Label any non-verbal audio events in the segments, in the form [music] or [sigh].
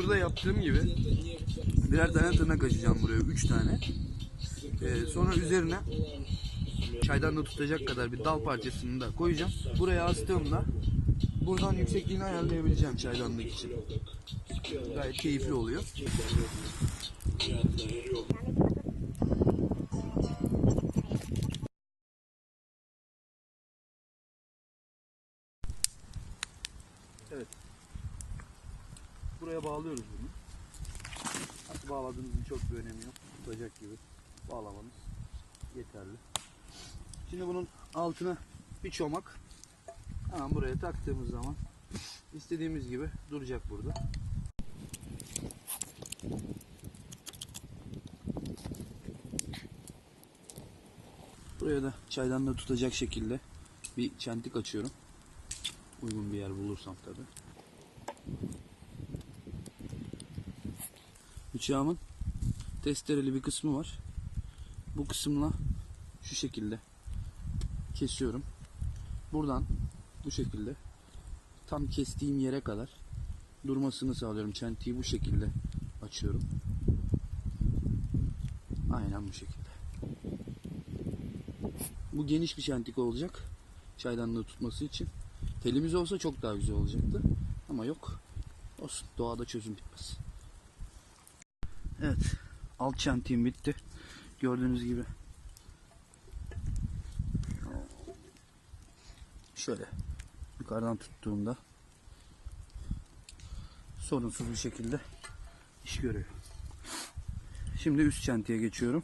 şurada yaptığım gibi birer tane tırnak açacağım buraya. Üç tane. Ee, sonra üzerine çaydan da tutacak kadar bir dal parçasını da koyacağım. Buraya astığımda buradan yüksekliğini ayarlayabileceğim çaydanlık için. Gayet keyifli oluyor. Buraya bağlıyoruz bunu. Nasıl bağladığınızın çok bir önemi yok. Tutacak gibi bağlamanız yeterli. Şimdi bunun altına bir çomak hemen buraya taktığımız zaman istediğimiz gibi duracak burada. Buraya da çaydanlığı tutacak şekilde bir çentik açıyorum. Uygun bir yer bulursam tabi. Bıçağımın testereli bir kısmı var. Bu kısımla şu şekilde kesiyorum. Buradan bu şekilde tam kestiğim yere kadar durmasını sağlıyorum. Çentiği bu şekilde açıyorum. Aynen bu şekilde. Bu geniş bir çentik olacak. Çaydanlığı tutması için. Telimiz olsa çok daha güzel olacaktı. Ama yok. Olsun. Doğada çözüm bitmez. Evet. Alt çentiğim bitti. Gördüğünüz gibi. Şöyle yukarıdan tuttuğumda sorunsuz bir şekilde iş görüyor. Şimdi üst çentiye geçiyorum.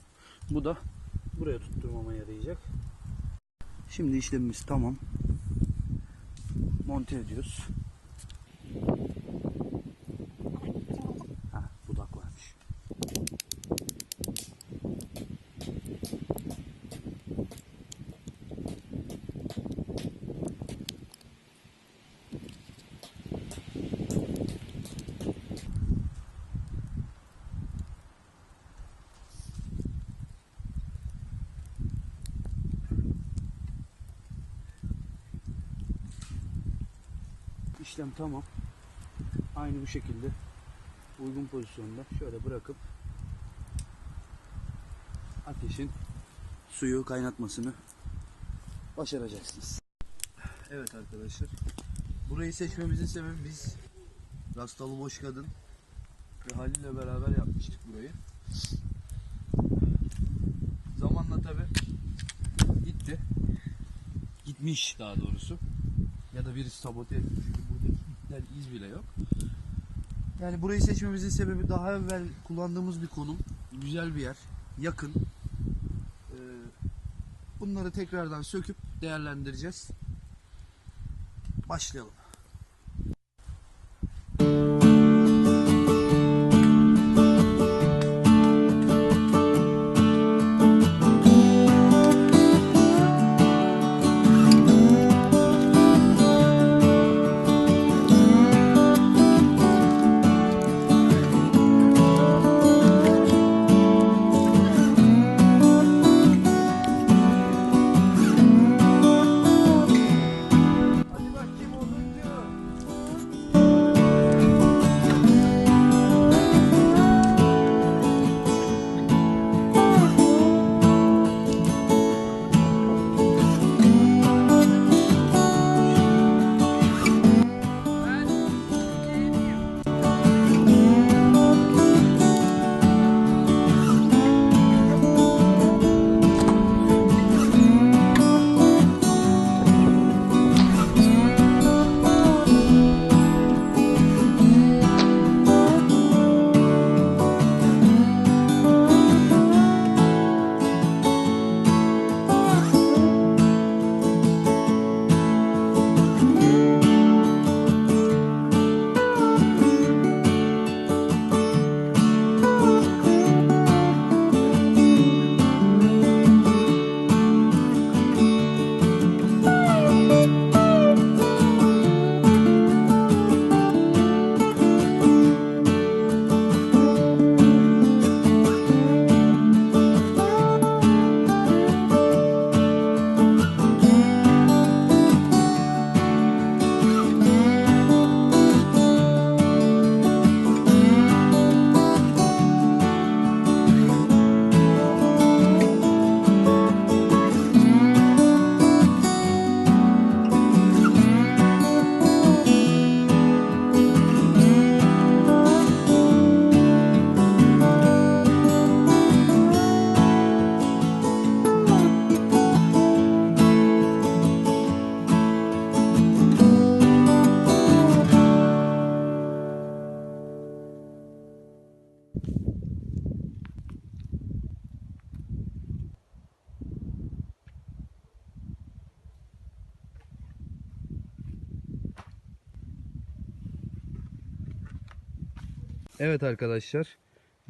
Bu da buraya tutturmama yarayacak. Şimdi işlemimiz tamam. Monte ediyoruz. İşlem tamam. Aynı bu şekilde uygun pozisyonda şöyle bırakıp ateşin suyu kaynatmasını başaracaksınız. Evet arkadaşlar. Burayı seçmemizin sebebi biz Rastalı Boş Kadın ve Halil ile beraber yapmıştık burayı. Zamanla tabi gitti. Gitmiş daha doğrusu. Ya da birisi sabote etmiş. İpler iz bile yok. Yani burayı seçmemizin sebebi daha evvel kullandığımız bir konum. Güzel bir yer. Yakın. Ee, bunları tekrardan söküp değerlendireceğiz. Başlayalım. Evet arkadaşlar.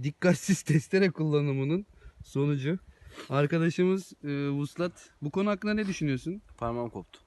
Dikkatsiz [laughs] testere kullanımının sonucu. Arkadaşımız e, Vuslat. Bu konu hakkında ne düşünüyorsun? Parmağım koptu.